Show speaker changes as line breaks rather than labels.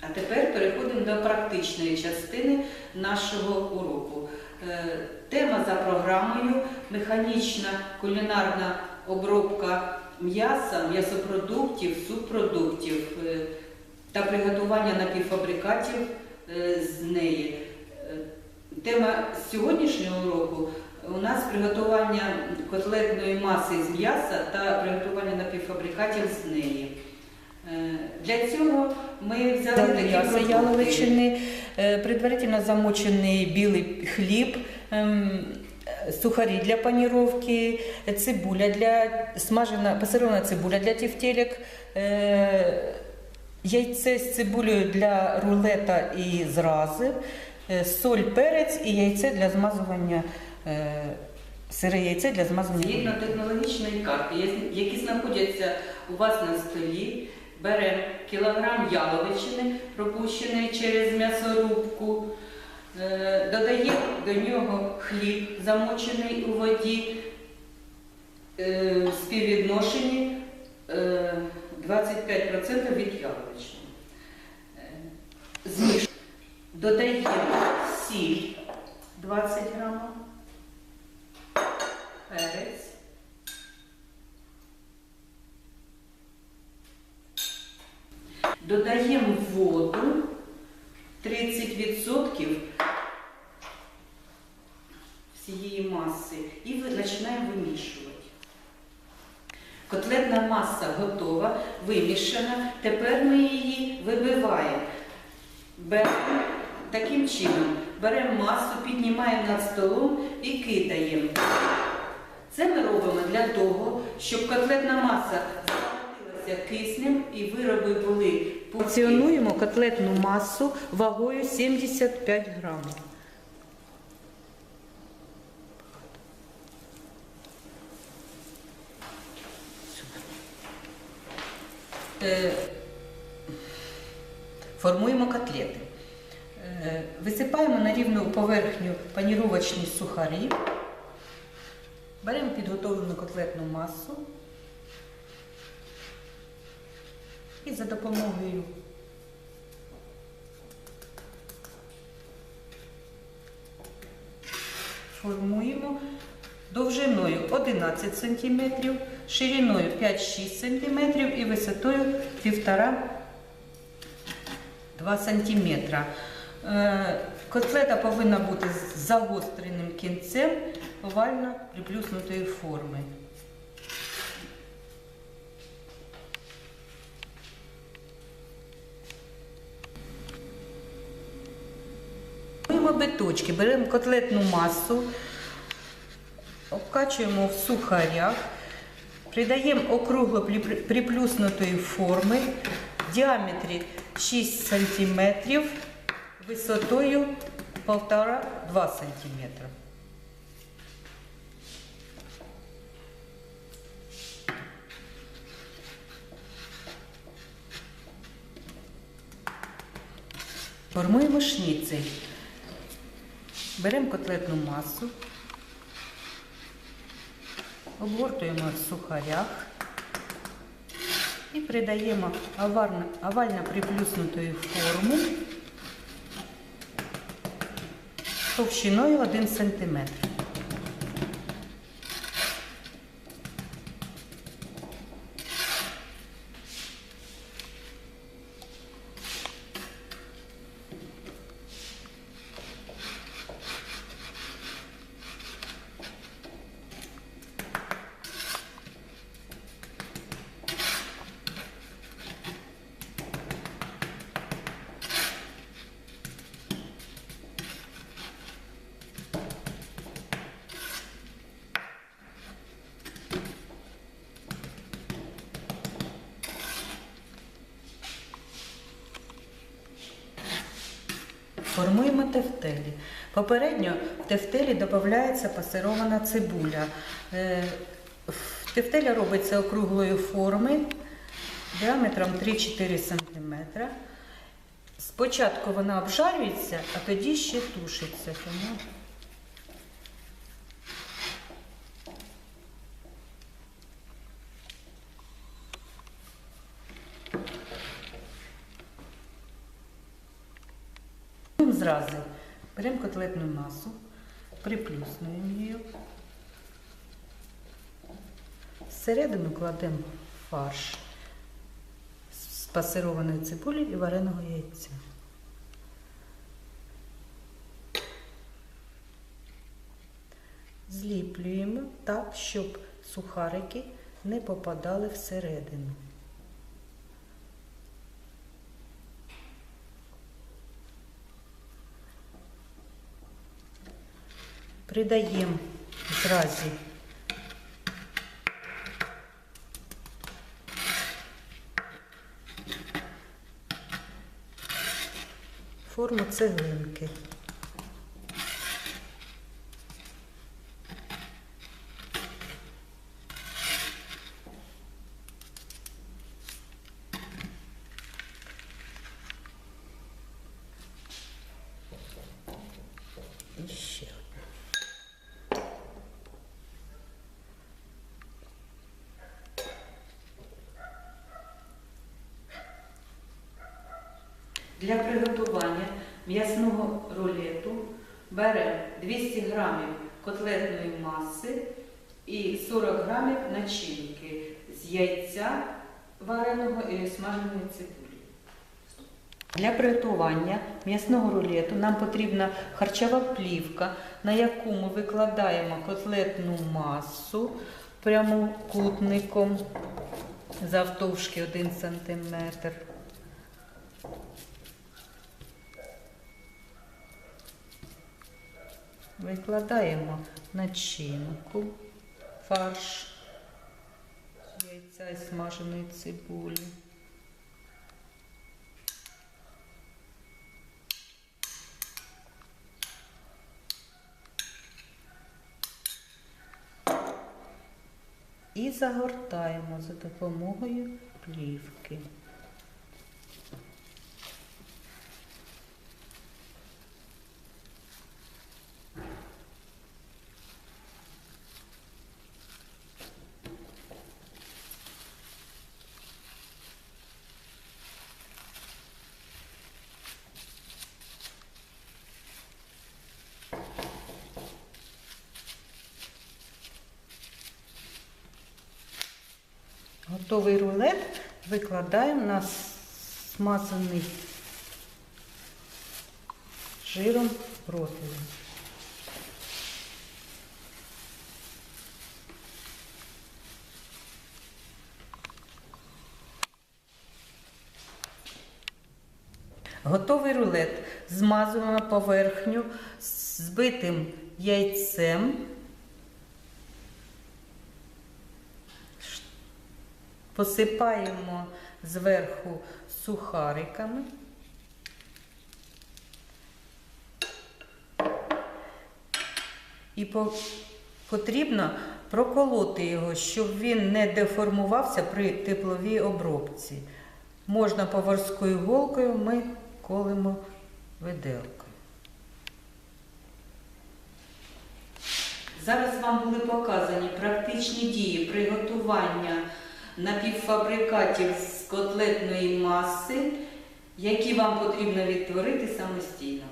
А тепер переходимо до практичної частини нашого уроку. Е, Тема за програмою механічна кулінарна обробка м'яса, м'ясопродуктів, субпродуктів е, та приготування напівфабрикатів е, з неї. Тема сьогоднішнього уроку у нас приготування котлетної маси з м'яса та приготування напівфабрикатів з неї. Е, Для цього ми взяли такі
яловичини, е, предварительно замочений білий хліб, ем, сухарі для паніровки, цибуля для смажена, пасирована цибуля для тефтелек, е, яйце з цибулею для рулета і зрази, соль, перець і яйце для змазування, сире яйце для змазування.
Згідно технологічної карти, які знаходяться у вас на столі, беремо кілограм яловичини, пропущений через м'ясорубку, е, додаємо до нього хліб, замочений у воді, е, в співвідношенні е, 25% від яловичини. Е, Змішуємо. Додаємо сіль 20 грамів перець. Додаємо воду 30% всієї маси і починаємо вимішувати. Котлетна маса готова, вимішана. Тепер ми її вибиваємо. Беремо таким чином, беремо масу, піднімаємо над столом і кидаємо. Це ми робимо для того, щоб котлетна маса киснем і вироби були.
Порціонуємо котлетну масу вагою 75 грамів.
Е,
Формуємо котлети. Е, Висипаємо на рівну поверхню паніровочні сухарі. Беремо підготовлену котлетну масу і за допомогою формуємо довжиною 11 см, шириною 5-6 см і висотою 1,5-2 см. Е, Котлета повинна бути з загостреним кінцем овально приплюснутої форми. Формуємо биточки, беремо котлетну масу, обкачуємо в сухарях, придаємо округло приплюснутої форми діаметрі 6 см, висотою 1,5-2 см. Формуємо шніцель. Беремо котлетну масу, обгортуємо в сухарях і придаємо овально, овально приплюснутою форму товщиною 1 см. Формуємо тефтелі. Попередньо в тефтелі додається пасирована цибуля. Е, Тефтеля робиться округлої форми діаметром 3-4 см. Спочатку вона обжарюється, а тоді ще тушиться. Тому Зразу беремо котлетну масу, приплюснуємо її. Всередину кладемо фарш з пасированої цибулі і вареного яйця. Зліплюємо так, щоб сухарики не попадали всередину. Придаємо зразі форму цеглинки. І ще одне.
Для приготування м'ясного рулету беремо 200 грамів котлетної маси і 40 грамів начинки з яйця вареного і смаженої цибулі. Для приготування м'ясного рулету нам потрібна харчова плівка, на яку ми викладаємо котлетну масу прямокутником завтовшки 1 см. Викладаємо начинку, фарш яйця і смаженої цибулі. І загортаємо за допомогою плівки.
Готовий рулет викладаємо на смазаний жиром противень. Готовий рулет змазуємо поверхню збитим яйцем. Посипаємо зверху сухариками. І потрібно проколоти його, щоб він не деформувався при тепловій обробці. Можна поварською голкою, ми колимо виделкою.
Зараз вам були показані практичні дії приготування напівфабрикатів з котлетної маси, які вам потрібно відтворити самостійно.